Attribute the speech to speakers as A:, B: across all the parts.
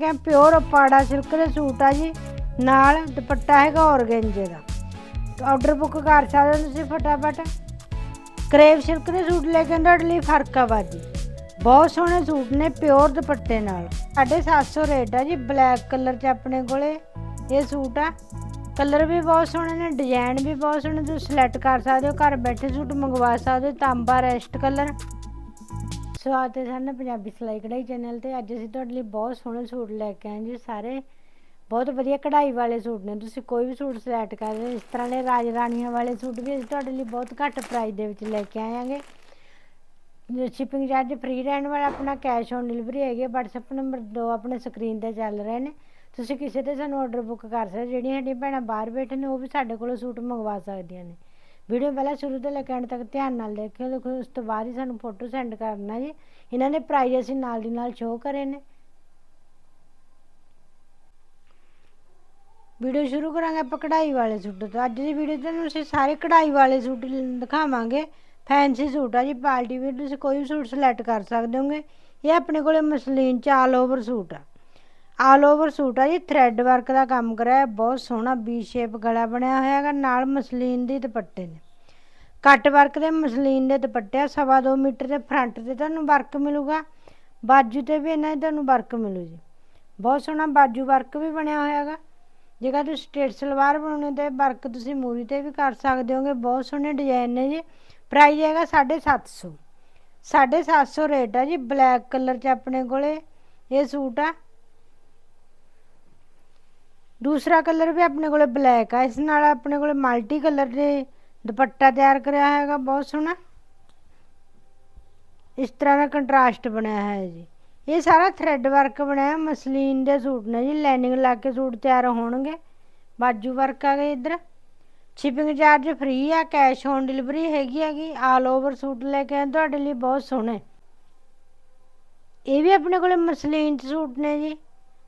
A: ਕਿ ਪਿਓਰ ਪਾੜਾ ਸਿਲਕ ਦੇ ਸੂਟ ਆ ਜੀ, ਨਾਲ ਦੁਪੱਟਾ ਹੈਗਾ ਔਰਗੈਂਜੇ ਦਾ। ਆਰਡਰ ਬੁੱਕ ਕਰ ਸਕਦੇ ਹੋ ਤੁਸੀਂ ਫਟਾਫਟ। ਕਰੇਵ ਸਿਲਕ ਦੇ ਸੂਟ ਲੈ ਕੇ ਤੁਹਾਡੇ ਲਈ ਫ਼ਰਕ ਆ ਬਾਜੀ। ਬਹੁਤ ਸੋਹਣੇ ਸੂਟ ਨੇ, ਪਿਓਰ ਦੁਪੱਟੇ ਨਾਲ। 750 ਰੇਟ ਆ ਜੀ, ਬਲੈਕ ਕਲਰ 'ਚ ਆਪਣੇ ਕੋਲੇ ਇਹ ਸੂਟ ਆ। ਕਲਰ ਵੀ ਬਹੁਤ ਸੋਹਣੇ ਨੇ, ਡਿਜ਼ਾਈਨ ਵੀ ਬਹੁਤ ਸੋਹਣੇ, ਤੁਸੀਂ ਸਿਲੈਕਟ ਕਰ ਸਕਦੇ ਹੋ, ਘਰ ਬੈਠੇ ਸੂਟ ਮੰਗਵਾ ਸਕਦੇ ਹੋ, ਤਾਂਬਾ ਰੈਸਟ ਕਲਰ। ਸਵਾਗਤ ਹੈ ਸਾਨੂੰ, ਪੰਜਾਬੀ ਸਿਲਾਈ ਕਢਾਈ ਚੈਨਲ ਤੇ ਅੱਜ ਅਸੀਂ ਤੁਹਾਡੇ ਲਈ ਬਹੁਤ ਸੋਹਣੇ ਸੂਟ ਲੈ ਕੇ ਆਏ ਜੀ, ਸਾਰੇ ਬਹੁਤ ਵਧੀਆ ਕਢਾਈ ਵਾਲੇ ਸੂਟ ਨੇ, ਤੁਸੀਂ ਕੋਈ ਵੀ ਸੂਟ ਸਿਲੈਕਟ ਕਰ ਰਹੇ ਹੋ। ਇਸ ਤਰ੍ਹਾਂ ਦੇ ਰਾਜ ਰਾਣੀਆਂ ਵਾਲੇ ਸੂਟ ਵੀ ਅਸੀਂ ਤੁਹਾਡੇ ਲਈ ਬਹੁਤ ਘੱਟ ਪ੍ਰਾਈਸ ਦੇ ਵਿੱਚ ਲੈ ਕੇ ਆਏ ਆਂਗੇ ਸ਼ਿਪਿੰਗ ਚਾਰਜ ਫ੍ਰੀ ਰਹਿਣ ਵਾਲਾ ਆਪਣਾ ਕੈਸ਼ ਔਨ ਡਿਲੀਵਰੀ ਹੈਗੀ WhatsApp ਨੰਬਰ ਦੋ ਆਪਣੇ ਸਕਰੀਨ ਤੇ ਚੱਲ ਰਹੇ ਨੇ, ਤੁਸੀਂ ਕਿਸੇ ਤੇ ਸਾਨੂੰ ਆਰਡਰ ਬੁੱਕ ਕਰ ਸਕਦੇ ਜਿਹੜੀਆਂ ਸਾਡੀਆਂ ਭੈਣਾਂ ਬਾਹਰ ਬੈਠੇ ਨੇ, ਉਹ ਵੀ ਸਾਡੇ ਕੋਲੋਂ ਸੂਟ ਮੰਗਵਾ ਸਕਦੀਆਂ ਨੇ ਵੀਡੀਓ ਪਹਿਲਾਂ ਸ਼ੁਰੂ ਤੋਂ ਲੈ ਕੇ ਐਂਡ ਤੱਕ ਧਿਆਨ ਨਾਲ ਦੇਖਿਓ, ਦੇਖੋ ਉਸ ਤੋਂ ਬਾਅਦ ਹੀ ਸਾਨੂੰ ਫੋਟੋ ਸੈਂਡ ਕਰਨਾ ਜੀ। ਇਹਨਾਂ ਨੇ ਪ੍ਰਾਈਸ ਅਸੀਂ ਨਾਲ ਦੀ ਨਾਲ ਸ਼ੋਅ ਕਰੇ ਨੇ। ਵੀਡੀਓ ਸ਼ੁਰੂ ਕਰਾਂਗੇ ਆਪਾਂ ਕਢਾਈ ਵਾਲੇ ਸੂਟ ਤੋਂ। ਅੱਜ ਦੀ ਵੀਡੀਓ ਤੁਹਾਨੂੰ ਅਸੀਂ ਸਾਰੇ ਕਢਾਈ ਵਾਲੇ ਸੂਟ ਦਿਖਾਵਾਂਗੇ। ਫੈਂਸੀ ਸੂਟ ਆ ਜੀ, ਪਾਰਟੀ ਵੀ ਤੁਸੀਂ ਕੋਈ ਵੀ ਸੂਟ ਸਿਲੈਕਟ ਕਰ ਸਕਦੇ ਹੋਗੇ। ਇਹ ਆਪਣੇ ਕੋਲੇ ਮਸਲੀਨ ਚ ਆਲ ਓਵਰ ਸੂਟ ਆ। ਆਲ ਓਵਰ ਸੂਟ ਆ ਜੀ ਥ੍ਰੈਡ ਵਰਕ ਦਾ ਕੰਮ ਕਰਿਆ ਬਹੁਤ ਸੋਹਣਾ ਬੀ ਸ਼ੇਪ ਗਲਾ ਬਣਿਆ ਹੋਇਆ ਹੈਗਾ ਨਾਲ ਮਸਲੀਨ ਦੀ ਦੁਪੱਟੇ ਨੇ। ਕੱਟ ਵਰਕ ਦੇ ਮਸਲੀਨ ਦੇ ਦੁਪੱਟੇ ਆ, ਸਵਾ ਦੋ ਮੀਟਰ ਦੇ ਫਰੰਟ ਤੇ ਤੁਹਾਨੂੰ ਵਰਕ ਮਿਲੂਗਾ ਬਾਜੂ ਤੇ ਵੀ ਇਹਨਾਂ ਦੀ ਤੁਹਾਨੂੰ ਵਰਕ ਮਿਲੂ ਜੀ। ਬਹੁਤ ਸੋਹਣਾ ਬਾਜੂ ਵਰਕ ਵੀ ਬਣਿਆ ਹੋਇਆ ਹੈਗਾ ਜੇਕਰ ਤੁਸੀਂ ਸਟੇਟ ਸਲਵਾਰ ਬਣਾਉਣੀ ਤੇ ਵਰਕ ਤੁਸੀਂ ਮੂਰੀ ਤੇ ਵੀ ਕਰ ਸਕਦੇ ਹੋਗੇ ਬਹੁਤ ਸੋਹਣੇ ਡਿਜ਼ਾਈਨ ਨੇ ਜੀ। ਪ੍ਰਾਈਸ ਹੈਗਾ 750 750 ਰੇਟ ਆ ਜੀ ਬਲੈਕ ਕਲਰ ਚ ਆਪਣੇ ਕੋਲੇ ਇਹ ਸੂਟ ਆ। ਦੂਸਰਾ ਕਲਰ ਵੀ ਆਪਣੇ ਕੋਲੇ ਬਲੈਕ ਆ, ਇਸ ਨਾਲ ਆਪਣੇ ਕੋਲੇ ਮਲਟੀ ਕਲਰ ਦੇ ਦੁਪੱਟਾ ਤਿਆਰ ਕਰਿਆ ਹੈਗਾ, ਬਹੁਤ ਸੋਹਣਾ। ਇਸ ਤਰ੍ਹਾਂ ਦਾ ਕੰਟਰਾਸਟ ਬਣਿਆ ਹੈ ਜੀ। ਇਹ ਸਾਰਾ ਥ੍ਰੈਡ ਵਰਕ ਬਣਿਆ, ਮਸਲੀਨ ਦੇ ਸੂਟ ਨੇ ਜੀ ਲਾਈਨਿੰਗ ਲਾ ਕੇ ਸੂਟ ਤਿਆਰ ਹੋਣਗੇ। ਬਾਜੂ ਵਰਕ ਆ ਗਏ ਇੱਧਰ। ਸ਼ਿਪਿੰਗ ਚਾਰਜ ਫ੍ਰੀ ਆ ਕੈਸ਼ ਔਨ ਡਿਲੀਵਰੀ ਹੈਗੀ ਹੈਗੀ ਆਲ ਓਵਰ ਸੂਟ ਲੈ ਕੇ ਆਏ, ਤੁਹਾਡੇ ਲਈ ਬਹੁਤ ਸੋਹਣੇ। ਇਹ ਵੀ ਆਪਣੇ ਕੋਲੇ ਮਸਲੀਨ ਚ ਸੂਟ ਨੇ ਜੀ।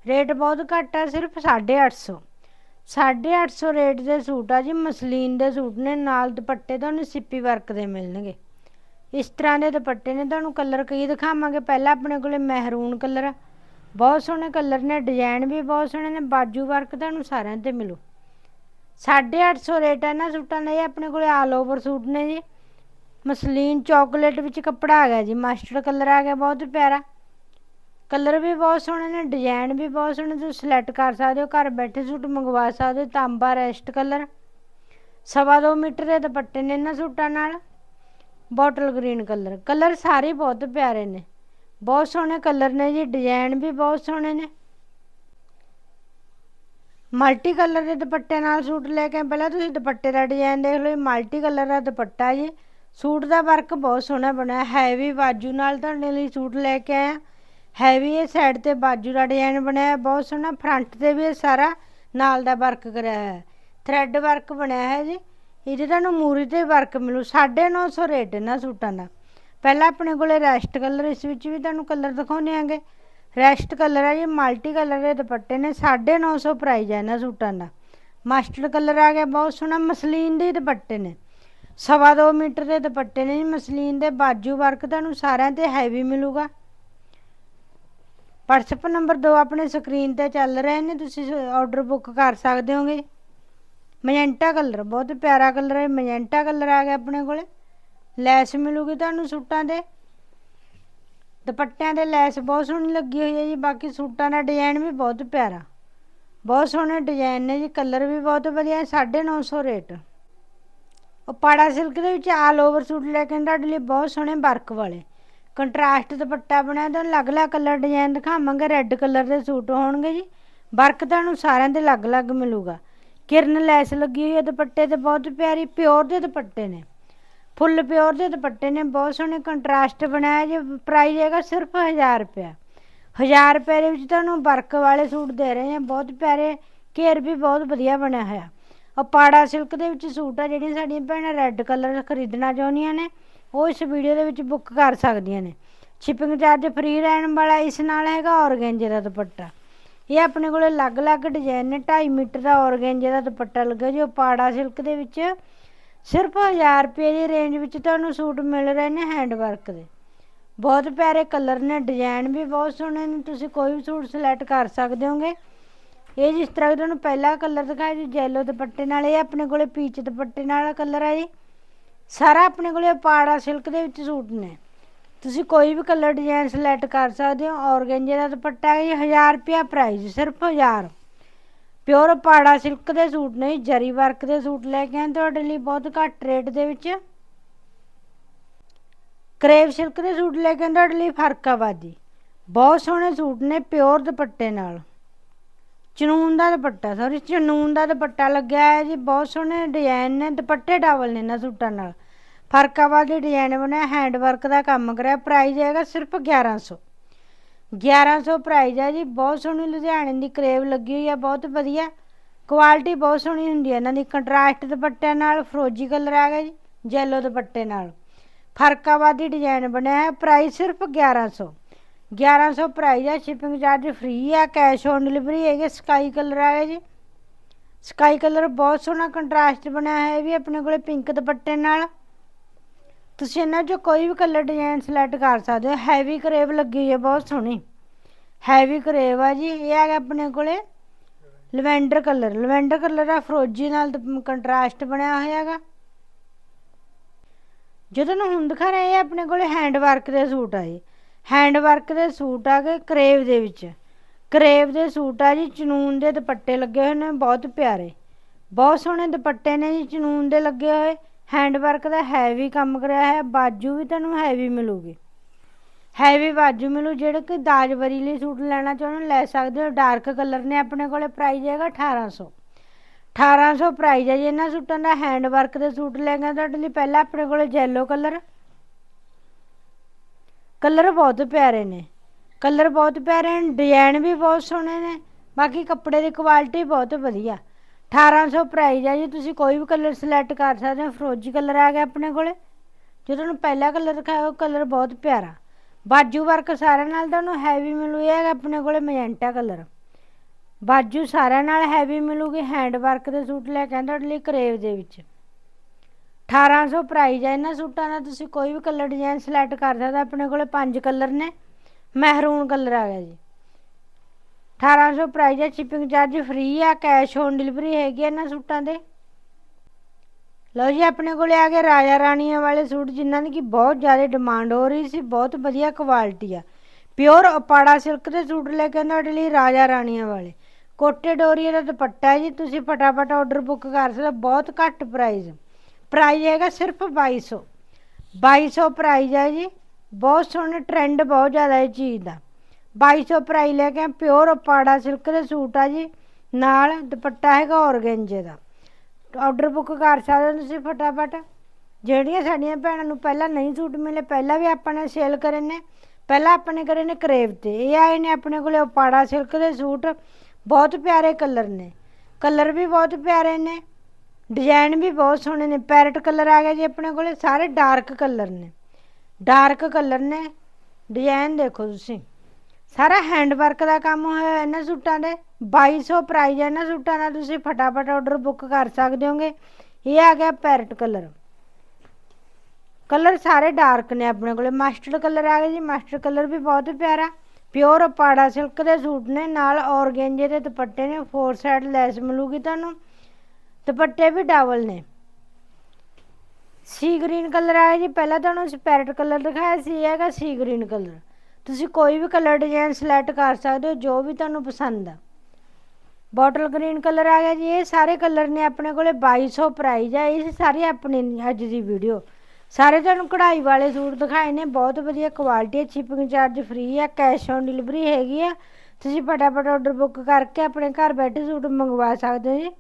A: ਰੇਟ ਬਹੁਤ ਘੱਟ ਆ, ਸਿਰਫ 850 850 ਰੇਟ ਦੇ ਸੂਟ ਆ ਜੀ, ਮਸਲੀਨ ਦੇ ਸੂਟ ਨੇ, ਨਾਲ ਦੁਪੱਟੇ ਤੁਹਾਨੂੰ ਸਿੱਪੀ ਵਰਕ ਦੇ ਮਿਲਣਗੇ। ਇਸ ਤਰ੍ਹਾਂ ਦੇ ਦੁਪੱਟੇ ਨੇ, ਤੁਹਾਨੂੰ ਕਲਰ ਕਈ ਦਿਖਾਵਾਂਗੇ? ਪਹਿਲਾਂ ਆਪਣੇ ਕੋਲੇ ਮਹਿਰੂਨ ਕਲਰ ਆ। ਬਹੁਤ ਸੋਹਣੇ ਕਲਰ ਨੇ, ਡਿਜ਼ਾਈਨ ਵੀ ਬਹੁਤ ਸੋਹਣੇ ਨੇ, ਬਾਜੂ ਵਰਕ ਤੁਹਾਨੂੰ ਸਾਰਿਆਂ ਤੇ ਮਿਲੂ। 850 ਰੇਟ ਹੈ ਨਾ ਸੂਟਾਂ ਦਾ, ਇਹ ਆਪਣੇ ਕੋਲੇ ਆਲ ਓਵਰ ਸੂਟ ਨੇ ਜੀ। ਮਸਲੀਨ ਚਾਕਲੇਟ ਵਿੱਚ ਕੱਪੜਾ ਆ ਗਿਆ ਜੀ ਮਸਟਰਡ ਕਲਰ ਆ ਗਿਆ, ਬਹੁਤ ਪਿਆਰਾ। ਕਲਰ ਵੀ ਬਹੁਤ ਸੋਹਣੇ ਨੇ, ਡਿਜ਼ਾਈਨ ਵੀ ਬਹੁਤ ਸੋਹਣੇ, ਤੁਸੀਂ ਸਿਲੈਕਟ ਕਰ ਸਕਦੇ ਹੋ, ਘਰ ਬੈਠੇ ਸੂਟ ਮੰਗਵਾ ਸਕਦੇ ਹੋ, ਤਾਂਬਾ ਰੈਸਟ ਕਲਰ। ਸਵਾ ਦੋ ਮੀਟਰ ਦੇ ਦੁਪੱਟੇ ਨੇ ਇਹਨਾਂ ਸੂਟਾਂ ਨਾਲ। ਬੋਟਲ ਗ੍ਰੀਨ ਕਲਰ ਕਲਰ ਸਾਰੇ ਬਹੁਤ ਪਿਆਰੇ ਨੇ। ਬਹੁਤ ਸੋਹਣੇ ਕਲਰ ਨੇ ਜੀ, ਡਿਜ਼ਾਈਨ ਵੀ ਬਹੁਤ ਸੋਹਣੇ ਨੇ। ਮਲਟੀ ਕਲਰ ਦੇ ਦੁਪੱਟੇ ਨਾਲ ਸੂਟ ਲੈ ਕੇ ਆਏ। ਪਹਿਲਾਂ ਤੁਸੀਂ ਦੁਪੱਟੇ ਦਾ ਡਿਜ਼ਾਈਨ ਦੇਖ ਲਓ, ਇਹ ਮਲਟੀ ਕਲਰ ਦਾ ਦੁਪੱਟਾ ਜੀ। ਸੂਟ ਦਾ ਵਰਕ ਬਹੁਤ ਸੋਹਣਾ ਬਣਿਆ, ਹੈਵੀ ਬਾਜੂ ਨਾਲ ਤੁਹਾਡੇ ਲਈ ਸੂਟ ਲੈ ਕੇ ਆਇਆ ਹੈਵੀ ਇਹ ਸਾਈਡ ਤੇ ਬਾਜੂ ਦਾ ਡਿਜ਼ਾਈਨ ਬਣਿਆ ਹੈ, ਬਹੁਤ ਸੋਹਣਾ ਫਰੰਟ ਤੇ ਵੀ ਇਹ ਸਾਰਾ ਨਾਲ ਦਾ ਵਰਕ ਕਰਿਆ ਹੈ ਥ੍ਰੈਡ ਵਰਕ ਬਣਿਆ ਹੈ ਜੀ। ਇਹਦੇ ਤੁਹਾਨੂੰ ਮੂਰੀ ਤੇ ਵਰਕ ਮਿਲੂ 950 ਰੇਟ ਇਹਨਾਂ ਸੂਟਾਂ ਦਾ। ਪਹਿਲਾਂ ਆਪਣੇ ਕੋਲੇ ਰੈਸਟ ਕਲਰ ਇਸ ਵਿੱਚ ਵੀ ਤੁਹਾਨੂੰ ਕਲਰ ਦਿਖਾਉਣੇ ਆਂਗੇ। ਰੈਸਟ ਕਲਰ ਹੈ ਜੀ ਮਲਟੀ ਕਲਰ ਦੇ ਦੁਪੱਟੇ ਨੇ 950 ਪ੍ਰਾਈਸ ਹੈ ਇਹਨਾਂ ਸੂਟਾਂ ਦਾ। ਮਸਟਰਡ ਕਲਰ ਆ ਗਿਆ ਬਹੁਤ ਸੋਹਣਾ ਮਸਲੀਨ ਦੇ ਦੁਪੱਟੇ ਨੇ। ਸਵਾ ਦੋ ਮੀਟਰ ਦੇ ਦੁਪੱਟੇ ਨੇ ਜੀ ਮਸਲੀਨ ਦੇ ਬਾਜੂ ਵਰਕ ਤੁਹਾਨੂੰ ਸਾਰਿਆਂ ਤੇ ਹੈਵੀ ਮਿਲੂਗਾ। WhatsApp ਨੰਬਰ ਦੋ ਆਪਣੇ ਸਕਰੀਨ ਤੇ ਚੱਲ ਰਹੇ ਨੇ ਤੁਸੀਂ ਆਰਡਰ ਬੁੱਕ ਕਰ ਸਕਦੇ ਹੋਗੇ। ਮੈਜੈਂਟਾ ਕਲਰ ਬਹੁਤ ਪਿਆਰਾ ਕਲਰ ਹੈ, ਮੈਜੈਂਟਾ ਕਲਰ ਆ ਗਿਆ ਆਪਣੇ ਕੋਲੇ। ਲੈਸ ਮਿਲੂਗੀ ਤੁਹਾਨੂੰ ਸੂਟਾਂ ਦੇ। ਦੁਪੱਟਿਆਂ ਦੇ ਲੈਸ ਬਹੁਤ ਸੋਹਣੀ ਲੱਗੀ ਹੋਈ ਹੈ ਜੀ, ਬਾਕੀ ਸੂਟਾਂ ਦਾ ਡਿਜ਼ਾਈਨ ਵੀ ਬਹੁਤ ਪਿਆਰਾ। ਬਹੁਤ ਸੋਹਣੇ ਡਿਜ਼ਾਈਨ ਨੇ ਜੀ ਕਲਰ ਵੀ ਬਹੁਤ ਵਧੀਆ ਹੈ 950 ਰੇਟ। ਉਹ ਪਾੜਾ ਸਿਲਕ ਦੇ ਵਿੱਚ ਆਲ ਓਵਰ ਸੂਟ ਲੈ ਕੇ ਤੁਹਾਡੇ ਲਈ ਬਹੁਤ ਸੋਹਣੇ ਵਰਕ ਵਾਲੇ। ਕੰਟਰਾਸਟ ਦੁਪੱਟਾ ਬਣਿਆ ਤਾਂ ਅਲੱਗ-ਅਲੱਗ ਕਲਰ ਡਿਜ਼ਾਈਨ ਦਿਖਾਵਾਂਗੇ ਰੈੱਡ ਕਲਰ ਦੇ ਸੂਟ ਹੋਣਗੇ ਜੀ। ਵਰਕ ਤੁਹਾਨੂੰ ਸਾਰਿਆਂ ਦੇ ਅਲੱਗ-ਅਲੱਗ ਮਿਲੂਗਾ। ਕਿਰਨ ਲੈਸ ਲੱਗੀ ਹੋਈ ਹੈ ਦੁਪੱਟੇ ਤੇ, ਬਹੁਤ ਪਿਆਰੀ ਪਿਓਰ ਦੇ ਦੁਪੱਟੇ ਨੇ। ਫੁੱਲ ਪਿਓਰ ਦੇ ਦੁਪੱਟੇ ਨੇ, ਬਹੁਤ ਸੋਹਣੇ ਕੰਟਰਾਸਟ ਬਣਾਇਆ ਜੀ ਪ੍ਰਾਈਸ ਹੈਗਾ ਸਿਰਫ 1000 ਰੁਪਇਆ। 1000 ਰੁਪਏ ਦੇ ਵਿੱਚ ਤੁਹਾਨੂੰ ਵਰਕ ਵਾਲੇ ਸੂਟ ਦੇ ਰਹੇ ਹਾਂ, ਬਹੁਤ ਪਿਆਰੇ ਘੇਰ ਵੀ ਬਹੁਤ ਵਧੀਆ ਬਣਿਆ ਹੋਇਆ। ਅਪਾੜਾ ਸਿਲਕ ਦੇ ਵਿੱਚ ਸੂਟ ਆ, ਜਿਹੜੀਆਂ ਸਾਡੀਆਂ ਭੈਣਾਂ ਰੈੱਡ ਕਲਰ ਖਰੀਦਣਾ ਚਾਹੁੰਦੀਆਂ ਨੇ। ਉਹ ਇਸ ਵੀਡੀਓ ਦੇ ਵਿੱਚ ਬੁੱਕ ਕਰ ਸਕਦੀਆਂ ਨੇ। ਸ਼ਿਪਿੰਗ ਚਾਰਜ ਫ੍ਰੀ ਰਹਿਣ ਵਾਲਾ ਇਸ ਨਾਲ ਹੈਗਾ ਔਰਗੈਂਜੇ ਦਾ ਦੁਪੱਟਾ। ਇਹ ਆਪਣੇ ਕੋਲ ਅਲੱਗ-ਅਲੱਗ ਡਿਜ਼ਾਈਨ ਨੇ 2.5 ਮੀਟਰ ਦਾ ਔਰਗੈਂਜੇ ਦਾ ਦੁਪੱਟਾ ਲੱਗਾ ਜੀ ਉਹ ਪਾੜਾ ਸਿਲਕ ਦੇ ਵਿੱਚ ਸਿਰਫ 1000 ਰੁਪਏ ਦੀ ਰੇਂਜ ਵਿੱਚ ਤੁਹਾਨੂੰ ਸੂਟ ਮਿਲ ਰਹੇ ਨੇ ਹੈਂਡ ਵਰਕ ਦੇ। ਬਹੁਤ ਪਿਆਰੇ ਕਲਰ ਨੇ ਡਿਜ਼ਾਈਨ ਵੀ ਬਹੁਤ ਸੋਹਣੇ ਨੇ, ਤੁਸੀਂ ਕੋਈ ਵੀ ਸੂਟ ਸਿਲੈਕਟ ਕਰ ਸਕਦੇ ਹੋਗੇ। ਇਹ ਜਿਸ ਤਰ੍ਹਾਂ ਕਿ ਤੁਹਾਨੂੰ ਪਹਿਲਾ ਕਲਰ ਦਿਖਾਇਆ ਜੀ ਜੈਲੋ ਦੁਪੱਟੇ ਨਾਲ, ਇਹ ਆਪਣੇ ਕੋਲੇ ਪੀਚ ਦੁਪੱਟੇ ਨਾਲ ਕਲਰ ਹੈ ਜੀ। ਸਾਰਾ ਆਪਣੇ ਕੋਲੇ ਪਾੜਾ ਸਿਲਕ ਦੇ ਵਿੱਚ ਸੂਟ ਨੇ। ਤੁਸੀਂ ਕੋਈ ਵੀ ਕਲਰ ਡਿਜ਼ਾਈਨ ਸਿਲੈਕਟ ਕਰ ਸਕਦੇ ਹੋ। ਔਰਗੈਂਜੇ ਦਾ ਦੁਪੱਟਾ ਹੈ ਜੀ 1000 ਰੁਪਿਆ ਪ੍ਰਾਈਸ ਸਿਰਫ 1000 ਪਿਓਰ ਪਾੜਾ ਸਿਲਕ ਦੇ ਸੂਟ ਨੇ ਜੀ, ਜਰੀ ਵਰਕ ਦੇ ਸੂਟ ਲੈ ਕੇ ਆਏ ਤੁਹਾਡੇ ਲਈ ਬਹੁਤ ਘੱਟ ਰੇਟ ਦੇ ਵਿੱਚ। ਕਰੇਵ ਸਿਲਕ ਦੇ ਸੂਟ ਲੈ ਕੇ ਆਏ ਤੁਹਾਡੇ ਲਈ ਫਰਕਾਬਾਦੀ ਬਹੁਤ ਸੋਹਣੇ ਸੂਟ ਨੇ ਪਿਓਰ ਦੁਪੱਟੇ ਨਾਲ। ਚਨੂਨ ਦਾ ਦੁਪੱਟਾ ਸੌਰੀ ਚਨੂਨ ਦਾ ਦੁਪੱਟਾ ਲੱਗਿਆ ਹੈ ਜੀ ਬਹੁਤ ਸੋਹਣੇ ਡਿਜ਼ਾਈਨ ਨੇ ਦੁਪੱਟੇ ਡਬਲ ਨੇ ਇਹਨਾਂ ਸੂਟਾਂ ਨਾਲ। ਫਰਕਾਬਾਦੀ ਡਿਜ਼ਾਈਨ ਬਣਿਆ ਹੈਂਡ ਵਰਕ ਦਾ ਕੰਮ ਕਰਿਆ ਪ੍ਰਾਈਸ ਹੈਗਾ ਸਿਰਫ 1100 1100 ਪ੍ਰਾਈਸ ਹੈ ਜੀ, ਬਹੁਤ ਸੋਹਣੀ ਲੁਧਿਆਣੇ ਦੀ ਕਰੇਵ ਲੱਗੀ ਹੋਈ ਹੈ ਬਹੁਤ ਵਧੀਆ। ਕੁਆਲਿਟੀ ਬਹੁਤ ਸੋਹਣੀ ਹੁੰਦੀ ਹੈ ਇਹਨਾਂ ਦੀ ਕੰਟਰਾਸਟ ਦੁਪੱਟਿਆਂ ਨਾਲ, ਫਰੋਜੀ ਕਲਰ ਆ ਗਿਆ ਜੀ ਜੈਲੋ ਦੁਪੱਟੇ ਨਾਲ। ਫਰਕਾਬਾਦੀ ਡਿਜ਼ਾਈਨ ਬਣਿਆ ਹੈ ਪ੍ਰਾਈਸ ਸਿਰਫ 1100 1100 ਪ੍ਰਾਈਸ ਹੈ ਸ਼ਿਪਿੰਗ ਚਾਰਜ ਫ੍ਰੀ ਹੈ ਕੈਸ਼ ਔਨ ਡਿਲੀਵਰੀ ਹੈਗੇ ਸਕਾਈ ਕਲਰ ਆ ਗਿਆ ਜੀ। ਸਕਾਈ ਕਲਰ ਬਹੁਤ ਸੋਹਣਾ ਕੰਟਰਾਸਟ ਬਣਿਆ ਹੈ ਇਹ ਵੀ ਆਪਣੇ ਕੋਲੇ ਪਿੰਕ ਦੁਪੱਟੇ ਨਾਲ। ਤੁਸੀਂ ਇਹਨਾਂ 'ਚੋਂ ਕੋਈ ਵੀ ਕਲਰ ਡਿਜ਼ਾਈਨ ਸਿਲੈਕਟ ਕਰ ਸਕਦੇ ਹੋ। ਹੈਵੀ ਕਰੇਵ ਲੱਗੀ ਹੋਈ ਹੈ ਬਹੁਤ ਸੋਹਣੀ। ਹੈਵੀ ਕਰੇਵ ਆ ਜੀ, ਇਹ ਹੈਗਾ ਆਪਣੇ ਕੋਲੇ ਲਵੈਂਡਰ ਕਲਰ ਲਵੈਂਡਰ ਕਲਰ ਆ, ਫਰੋਜੀ ਨਾਲ ਕੰਟਰਾਸਟ ਬਣਿਆ ਹੋਇਆ ਹੈਗਾ। ਜਦੋਂ ਨੂੰ ਹੁਣ ਦਿਖਾ ਰਹੇ, ਇਹ ਆਪਣੇ ਕੋਲੇ ਹੈਂਡ ਵਰਕ ਦੇ ਸੂਟ ਆ ਜੀ। ਹੈਂਡ ਵਰਕ ਦੇ ਸੂਟ ਆ ਗਏ ਕਰੇਵ ਦੇ ਵਿੱਚ। ਕਰੇਵ ਦੇ ਸੂਟ ਆ ਜੀ, ਚਨੂਨ ਦੇ ਦੁਪੱਟੇ ਲੱਗੇ ਹੋਏ ਨੇ, ਬਹੁਤ ਪਿਆਰੇ। ਬਹੁਤ ਸੋਹਣੇ ਦੁਪੱਟੇ ਨੇ ਜੀ, ਚਨੂਨ ਦੇ ਲੱਗੇ ਹੋਏ। ਹੈਂਡ ਵਰਕ ਦਾ ਹੈਵੀ ਕੰਮ ਕਰਿਆ ਹੈ, ਬਾਜੂ ਵੀ ਤੁਹਾਨੂੰ ਹੈਵੀ ਮਿਲੂਗੀ। ਹੈਵੀ ਬਾਜੂ ਮਿਲੂ, ਜਿਹੜੇ ਕਿ ਦਾਜ ਵਰੀ ਲਈ ਸੂਟ ਲੈਣਾ ਚਾਹੁੰਦੇ ਲੈ ਸਕਦੇ ਹੋ। ਡਾਰਕ ਕਲਰ ਨੇ ਆਪਣੇ ਕੋਲੇ ਪ੍ਰਾਈਸ ਹੈਗਾ 1800 1800 ਪ੍ਰਾਈਸ ਹੈ ਜੀ ਇਹਨਾਂ ਸੂਟਾਂ ਦਾ ਹੈਂਡ ਵਰਕ ਦੇ ਸੂਟ ਲੈ ਗਏ ਤੁਹਾਡੇ ਲਈ ਪਹਿਲਾਂ ਆਪਣੇ ਕੋਲੇ ਜੈਲੋ ਕਲਰ ਕਲਰ ਬਹੁਤ ਪਿਆਰੇ ਨੇ। ਕਲਰ ਬਹੁਤ ਪਿਆਰੇ ਨੇ ਡਿਜ਼ਾਈਨ ਵੀ ਬਹੁਤ ਸੋਹਣੇ ਨੇ, ਬਾਕੀ ਕੱਪੜੇ ਦੀ ਕੁਆਲਿਟੀ ਬਹੁਤ ਵਧੀਆ। 1800 ਪ੍ਰਾਈਜ਼ ਹੈ ਜੀ, ਤੁਸੀਂ ਕੋਈ ਵੀ ਕਲਰ ਸਿਲੈਕਟ ਕਰ ਸਕਦੇ ਹੋ, ਫਰੋਜੀ ਕਲਰ ਆ ਗਿਆ ਆਪਣੇ ਕੋਲੇ। ਜੋ ਤੁਹਾਨੂੰ ਪਹਿਲਾ ਕਲਰ ਦਿਖਾਇਆ, ਉਹ ਕਲਰ ਬਹੁਤ ਪਿਆਰਾ। ਬਾਜੂ ਵਰਕ ਸਾਰਿਆਂ ਨਾਲ ਤੁਹਾਨੂੰ ਹੈਵੀ ਮਿਲੂ ਹੈਗਾ ਆਪਣੇ ਕੋਲੇ ਮੈਜੈਂਟਾ ਕਲਰ ਬਾਜੂ ਸਾਰਿਆਂ ਨਾਲ ਹੈਵੀ ਮਿਲੂਗੀ ਹੈਂਡ ਵਰਕ ਦੇ ਸੂਟ ਲੈ ਕੇ ਆਏ ਤੁਹਾਡੇ ਲਈ ਕਰੇਵ ਦੇ ਵਿੱਚ। 1800 ਪ੍ਰਾਈਜ਼ ਹੈ ਇਹਨਾਂ ਸੂਟਾਂ ਦਾ ਤੁਸੀਂ ਕੋਈ ਵੀ ਕਲਰ ਡਿਜ਼ਾਈਨ ਸਿਲੈਕਟ ਕਰ ਸਕਦੇ ਆਪਣੇ ਕੋਲੇ ਪੰਜ ਕਲਰ ਨੇ। ਮਹਿਰੂਨ ਕਲਰ ਆ ਗਿਆ ਜੀ। 1800 ਪ੍ਰਾਈਸ ਹੈ ਸ਼ਿਪਿੰਗ ਚਾਰਜ ਫ੍ਰੀ ਆ ਕੈਸ਼ ਔਨ ਡਿਲੀਵਰੀ ਹੈਗੀ ਆ ਇਹਨਾਂ ਸੂਟਾਂ ਦੇ। ਲਓ ਜੀ, ਆਪਣੇ ਕੋਲੇ ਆ ਗਏ ਰਾਜਾ ਰਾਣੀਆਂ ਵਾਲੇ ਸੂਟ, ਜਿਨ੍ਹਾਂ ਦੀ ਕਿ ਬਹੁਤ ਜ਼ਿਆਦਾ ਡਿਮਾਂਡ ਹੋ ਰਹੀ ਸੀ, ਬਹੁਤ ਵਧੀਆ ਕੁਆਲਿਟੀ ਆ। ਪਿਓਰ ਅਪਾੜਾ ਸਿਲਕ ਦੇ ਸੂਟ ਲੈ ਕੇ ਤੁਹਾਡੇ ਲਈ ਰਾਜਾ ਰਾਣੀਆਂ ਵਾਲੇ। ਕੋਟੇ ਡੋਰੀਏ ਦਾ ਦੁਪੱਟਾ ਜੀ, ਤੁਸੀਂ ਫਟਾਫਟ ਆਰਡਰ ਬੁੱਕ ਕਰ ਸਕਦੇ ਬਹੁਤ ਘੱਟ ਪ੍ਰਾਈਸ ਪ੍ਰਾਈਸ ਹੈਗਾ ਸਿਰਫ 2200 2200 ਪ੍ਰਾਈਸ ਹੈ ਜੀ, ਬਹੁਤ ਸੋਹਣੇ ਟ੍ਰੈਂਡ ਬਹੁਤ ਜ਼ਿਆਦਾ ਇਹ ਚੀਜ਼ ਦਾ। 2200 ਪ੍ਰਾਈਸ ਲੈ ਕੇ ਪਿਓਰ ਅਪਾੜਾ ਸਿਲਕ ਦੇ ਸੂਟ ਆ ਜੀ, ਨਾਲ ਦੁਪੱਟਾ ਹੈਗਾ ਔਰਗੈਂਜੇ ਦਾ। ਆਰਡਰ ਬੁੱਕ ਕਰ ਸਕਦੇ ਹੋ ਤੁਸੀਂ ਫਟਾਫਟ। ਜਿਹੜੀਆਂ ਸਾਡੀਆਂ ਭੈਣਾਂ ਨੂੰ ਪਹਿਲਾਂ ਨਹੀਂ ਸੂਟ ਮਿਲੇ, ਪਹਿਲਾਂ ਵੀ ਆਪਾਂ ਨੇ ਸੇਲ ਕਰੇ ਨੇ, ਪਹਿਲਾਂ ਆਪਣੇ ਕਰੇ ਨੇ ਕਰੇਵ ਤੇ। ਇਹ ਆਏ ਨੇ ਆਪਣੇ ਕੋਲੇ ਉਪਾੜਾ ਸਿਲਕ ਦੇ ਸੂਟ, ਬਹੁਤ ਪਿਆਰੇ ਕਲਰ ਨੇ। ਕਲਰ ਵੀ ਬਹੁਤ ਪਿਆਰੇ ਨੇ, ਡਿਜ਼ਾਈਨ ਵੀ ਬਹੁਤ ਸੋਹਣੇ ਨੇ। ਪੈਰਟ ਕਲਰ ਆ ਗਿਆ ਜੀ ਆਪਣੇ ਕੋਲੇ, ਸਾਰੇ ਡਾਰਕ ਕਲਰ ਨੇ। ਡਾਰਕ ਕਲਰ ਨੇ, ਡਿਜ਼ਾਈਨ ਦੇਖੋ ਤੁਸੀਂ। ਸਾਰਾ ਹੈਂਡ ਵਰਕ ਦਾ ਕੰਮ ਹੋਇਆ ਇਹਨਾਂ ਸੂਟਾਂ ਦੇ। 2200 ਪ੍ਰਾਈਸ ਹੈ ਇਹਨਾਂ ਸੂਟਾਂ ਦਾ ਤੁਸੀਂ ਫਟਾਫਟ ਆਰਡਰ ਬੁੱਕ ਕਰ ਸਕਦੇ ਹੋਗੇ। ਇਹ ਆ ਗਿਆ ਪੈਰਟ ਕਲਰ ਕਲਰ ਸਾਰੇ ਡਾਰਕ ਨੇ ਆਪਣੇ ਕੋਲੇ। ਮਸਟਰਡ ਕਲਰ ਆ ਗਿਆ ਜੀ। ਮਸਟਰਡ ਕਲਰ ਵੀ ਬਹੁਤ ਪਿਆਰਾ। ਪਿਓਰ ਪਾੜਾ ਸਿਲਕ ਦੇ ਸੂਟ ਨੇ। ਨਾਲ ਔਰਗੈਂਜੇ ਦੇ ਦੁਪੱਟੇ ਨੇ। ਫੋਰ ਸਾਈਡ ਲੈਸ ਮਿਲੂਗੀ ਤੁਹਾਨੂੰ। ਦੁਪੱਟੇ ਵੀ ਡਬਲ ਨੇ। ਸੀ ਗ੍ਰੀਨ ਕਲਰ ਆਇਆ ਜੀ। ਪਹਿਲਾਂ ਤੁਹਾਨੂੰ ਪੈਰਟ ਕਲਰ ਦਿਖਾਇਆ ਸੀ। ਇਹ ਹੈਗਾ ਸੀ ਗ੍ਰੀਨ ਕਲਰ ਤੁਸੀਂ ਕੋਈ ਵੀ ਕਲਰ ਡਿਜ਼ਾਈਨ ਸਿਲੈਕਟ ਕਰ ਸਕਦੇ ਹੋ, ਜੋ ਵੀ ਤੁਹਾਨੂੰ ਪਸੰਦ ਆ। ਬੋਟਲ ਗ੍ਰੀਨ ਕਲਰ ਆ ਗਿਆ ਜੀ, ਇਹ ਸਾਰੇ ਕਲਰ ਨੇ ਆਪਣੇ ਕੋਲੇ 2200 ਪ੍ਰਾਈਜ਼ ਆ, ਇਹ ਸਾਰੇ ਆਪਣੇ ਅੱਜ ਦੀ ਵੀਡੀਓ ਸਾਰੇ ਤੁਹਾਨੂੰ ਕਢਾਈ ਵਾਲੇ ਸੂਟ ਦਿਖਾਏ ਨੇ, ਬਹੁਤ ਵਧੀਆ ਕੁਆਲਿਟੀ ਹੈ ਸ਼ਿਪਿੰਗ ਚਾਰਜ ਫ੍ਰੀ ਆ ਕੈਸ਼ ਔਨ ਡਿਲੀਵਰੀ ਹੈਗੀ ਆ। ਤੁਸੀਂ ਫਟਾਫਟ ਆਰਡਰ ਬੁੱਕ ਕਰਕੇ ਆਪਣੇ ਘਰ ਬੈਠੇ ਸੂਟ ਮੰਗਵਾ ਸਕਦੇ ਹੋ ਜੀ।